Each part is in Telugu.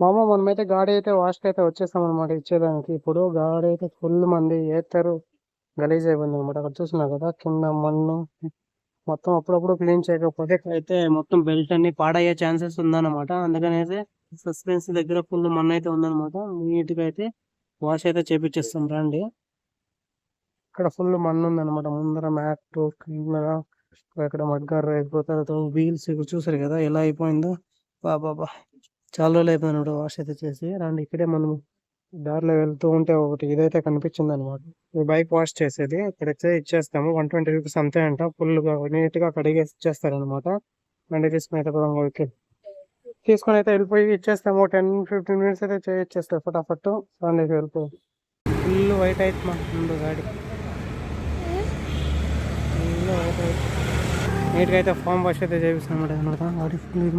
మామ మనమైతే గాడి అయితే వాష్కి అయితే వచ్చేస్తాం అనమాట ఇచ్చేదానికి. ఇప్పుడు గాడి అయితే ఫుల్ మంది ఏతారు గలీజ్ అయిపోయింది అనమాట అక్కడ చూస్తున్నారు కదా కింద మన్ను మొత్తం అప్పుడప్పుడు క్లీన్ చేయకపోతే అయితే మొత్తం బెల్ట్ అన్ని పాడయ్యే ఛాన్సెస్ ఉందన్నమాట. అందుకని అయితే సస్పెన్స్ దగ్గర ఫుల్ మన్ను అయితే ఉందన్నమాట. నీట్గా అయితే వాష్ అయితే చేపించేస్తాం రండి. ఇక్కడ ఫుల్ మన్ను ఉందన్నమాట. ముందర మ్యాట్ కింద ఇక్కడ మడ్గారు అయిపోతారు. వీల్స్ చూసారు కదా ఎలా అయిపోయిందో? బాబా చాలా రోజులు అయిపోయింది అనమాట వాష్ అయితే చేసి. అండ్ ఇక్కడే మనం దారిలో వెళ్తూ ఉంటే ఒకటి ఇదైతే కనిపించింది అనమాట ఈ బైక్ వాష్ చేసేది. ఇక్కడైతే ఇచ్చేస్తాము. వన్ ట్వంటీ రూపీస్ అంతే అంట. ఫుల్ నీట్గా నీట్గా కడిగేసి ఇచ్చేస్తారనమాట. అండ్ బండి తీసుకుని అయితే ఓకే తీసుకొని అయితే వెళ్ళిపోయి ఇచ్చేస్తాము. టెన్ ఫిఫ్టీన్ మినిట్స్ అయితే చేయిచ్చేస్తారు ఫటాఫట్ రండి వెళ్ళిపో ఫుల్ వైట్ అయితే మా ముందు గాడి. ఫుల్ వైట్ అయితే. నీట్గా అయితే ఫామ్ వాష్ అయితే చేపిస్తాం అనమాట అనమాట గాడి ఫుల్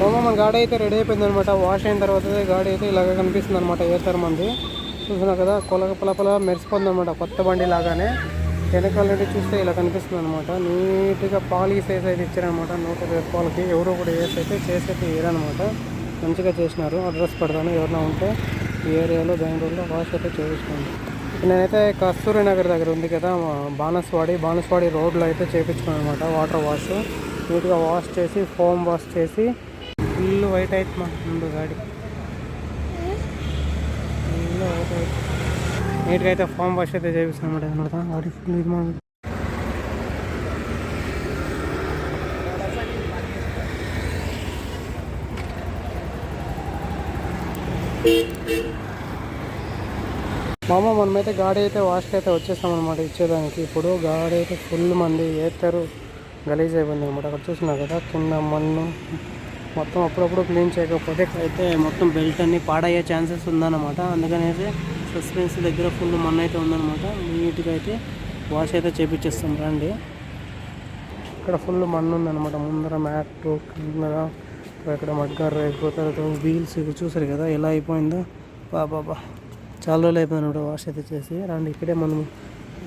బాబా మన గాడి అయితే రెడీ అయిపోయింది అనమాట వాష్ అయిన తర్వాత గాడి అయితే ఇలాగ కనిపిస్తుంది అనమాట ఏతర్ మంది చూసినా కదా కొలగ పలపల మెరిసిపోతుంది అనమాట కొత్త బండి లాగానే. వెనకాల చూస్తే ఇలా కనిపిస్తుంది అనమాట నీట్గా పాలిష్ సైజ్ అయితే ఇచ్చారనమాట నూట ఇరవై రూపాయలకి. ఎవరో కూడా ఏస్ అయితే చేసైతే ఏరనమాట మంచిగా చేసినారు. అడ్రస్ పెడతాను ఎవరైనా ఉంటే ఈ ఏరియాలో బెంగళూరులో వాష్ అయితే చేయించుకోండి. నేనైతే కస్తూరి నగర్ దగ్గర ఉంది కదా బానస్వాడి బానస్వాడి రోడ్లో అయితే చేపించుకున్నాను అనమాట వాటర్ వాష్. నీట్గా వాష్ చేసి ఫోమ్ వాష్ చేసి ఫుల్ వైట్ అయితే ముందు గాడి. ఫుల్ వైట్ అయితే. నీట్గా అయితే ఫోమ్ వాష్ అయితే చేపిస్తాను అనమాట అనమాట గాడి. ఫుల్ ఇది మామ మనమైతే గాడి అయితే వాష్కి అయితే వచ్చేసాం అనమాట ఇచ్చేదానికి. ఇప్పుడు గాడి అయితే ఫుల్ మంది ఏతారు గలీజ్ అయిపోయింది అనమాట అక్కడ చూసినా కదా కింద మన్ను మొత్తం అప్పుడప్పుడు క్లీన్ చేయకపోతే అయితే మొత్తం బెల్ట్ అన్ని పాడయ్యే ఛాన్సెస్ ఉందన్నమాట. అందుకని అయితే సస్పెన్స్ దగ్గర ఫుల్ మన్ను అయితే ఉందన్నమాట. నీట్గా అయితే వాష్ అయితే చేపించేస్తాం రండి. ఇక్కడ ఫుల్ మన్ను ఉందన్నమాట. ముందర మ్యాట్ కింద ఇక్కడ మడ్గారు అయిపోతారు. వీల్స్ ఇవి చూసారు కదా ఎలా అయిపోయిందో. బాబా చాలా రోజులు అయిపోయింది కూడా వాష్ అయితే చేసి. అండ్ ఇక్కడే మనం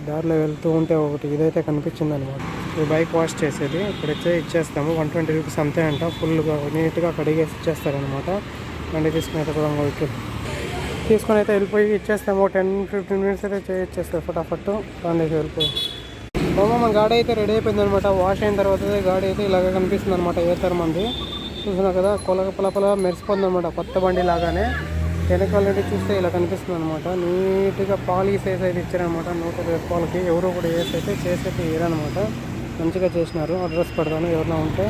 దారిలో వెళ్తూ ఉంటే ఒకటి ఇదైతే కనిపించింది అనమాట ఈ బైక్ వాష్ చేసేది. ఇక్కడైతే ఇచ్చేస్తాము. వన్ ట్వంటీ రూపీస్ అంతే అంట. ఫుల్గా నీట్గా కడిగేసి ఇచ్చేస్తారనమాట. బండి తీసుకుని అయితే పోదాం ఓకే తీసుకొని అయితే వెళ్ళిపోయి ఇచ్చేస్తాము. టెన్ ఫిఫ్టీన్ మినిట్స్ అయితే చేయిచ్చేస్తారు ఫటాఫట్. రండి వెళ్ళిపోయి బాబా మన గాడి అయితే రెడీ అయిపోయింది అనమాట వాష్ అయిన తర్వాత గాడి అయితే ఇలాగ కనిపిస్తుంది అనమాట ఏ తరమంది చూసినా కదా కొలగ పలపల మెరిసిపోతుంది అనమాట కొత్త బండి లాగానే. వెనకాల ఆల్రెడీ చూస్తే ఇలా కనిపిస్తుంది అనమాట నీట్గా పాలిష్ సైజ్ అయితే ఇచ్చారనమాట నూట ఇరవై రూపాయలకి ఎవరు కూడా వేసి అయితే చేసేది అయితే మంచిగా చేసినారు. అడ్రస్ పెడతాను. ఎవరైనా ఉంటే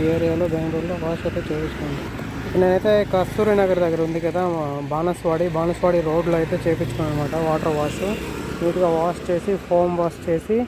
ఈ ఏరియాలో బెంగళూరులో వాష్ అయితే చేయించుకోండి. నేనైతే కస్తూరి నగర్ దగ్గర ఉంది కదా మా బానస్వాడి. బానస్వాడి రోడ్లో అయితే చేయించుకున్నాను అనమాట వాటర్ వాష్. నీట్గా వాష్ చేసి ఫోమ్ వాష్ చేసి